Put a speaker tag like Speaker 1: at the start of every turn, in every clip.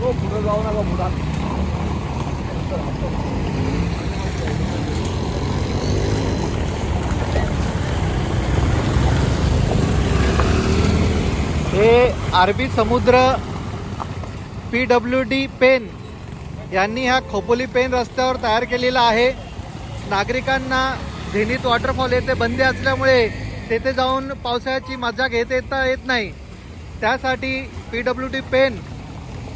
Speaker 1: हो पुढे जाऊ नका पुढा
Speaker 2: हे अरबी समुद्र पी डब्ल्यू डी पेन यांनी ह्या खोपोली पेन रस्त्यावर तयार केलेला आहे. नागरिकांना झेनीत वॉटरफॉल येथे बंदी असल्यामुळे तेथे जाऊन पावसाळ्याची मजा घेता येता येत नाही. त्यासाठी पी डब्ल्यू डी पेन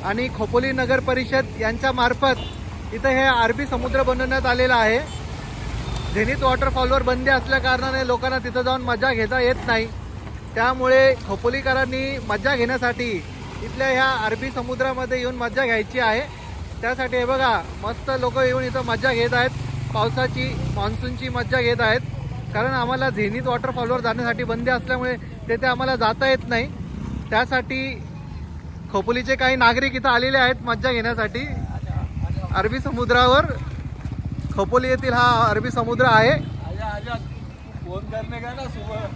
Speaker 2: आणि खोपोली नगर परिषद यांच्या मार्फत इथं हे अरबी समुद्र बनवण्यात आलेलं आहे. झेनीत वॉटरफॉलवर बंदी असल्या कारणाने लोकांना तिथं जाऊन मजा घेता येत नाही. त्यामुळे खोपोलीकरांनी मजा घेण्यासाठी इथल्या ह्या अरबी समुद्रामध्ये येऊन मजा घ्यायची आहे. त्यासाठी हे बघा मस्त लोक येऊन इथं मजा घेत आहेत. पावसाची मान्सूनची मजा घेत आहेत. कारण आम्हाला झेनीत वॉटरफॉलवर जाण्यासाठी बंदी असल्यामुळे तेथे आम्हाला जाता येत नाही. त्यासाठी खोपोलीचे काही नागरिक इथं आलेले आहेत मज्जा घेण्यासाठी. अरबी समुद्रावर खोपोली येथील हा अरबी समुद्र आहे.
Speaker 1: आजा आजा फोन करने का ना सुबह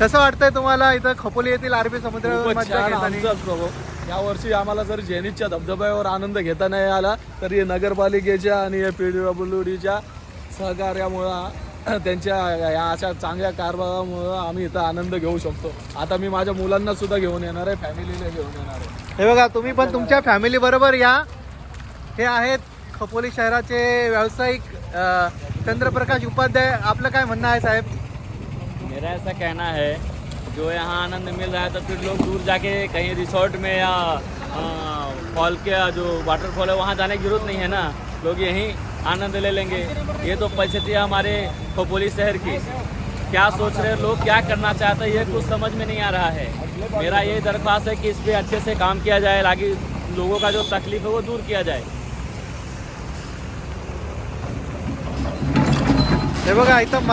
Speaker 2: कसं वाटतंय तुम्हाला इथं खोपोली येथील अरबी समुद्रावर
Speaker 1: खूपच
Speaker 2: मज्जा
Speaker 1: छान
Speaker 2: घेताना
Speaker 1: आमचाच प्रभाव या वर्षी आम्हाला जर झेनीच्या धबधब्यावर आनंद घेता नाही आला तर हे नगरपालिकेच्या आणि हे पी डब्ल्यू डीच्या सहकार्यामुळं त्यांच्या या अशा चांगल्या कारभारामुळं आम्ही इथं आनंद घेऊ शकतो. आता मी माझ्या मुलांना सुद्धा घेऊन येणार आहे फॅमिलीला घेऊन येणार आहे.
Speaker 2: हे बघा तुम्ही पण तुमच्या फॅमिली बरोबर या. हे आहेत खोपोली शहराचे व्यावसायिक चंद्रप्रकाश उपाध्याय. आपलं काय म्हणणं आहे साहेब?
Speaker 3: मेरा ऐसा कहना है जो यहाँ आनंद मिल रहा है तो फिर लोग दूर जाके कहीं रिसोर्ट में या फॉल के, जो वाटरफॉल है, वहाँ जाने की ज़रूरत नहीं है ना? लोग यहीं आनंद ले लेंगे। ये तो परिस्थिति है हमारे खोपोली शहर की। क्या सोच रहे लोग? क्या करना चाहते हैं? ये कुछ समझ में नहीं आ रहा है। मेरा ये दरख्वास्त है कि इस पर अच्छे से काम किया जाए आगे लोगों का जो तकलीफ़ है, वो दूर किया जाए।
Speaker 2: हे बघा इथं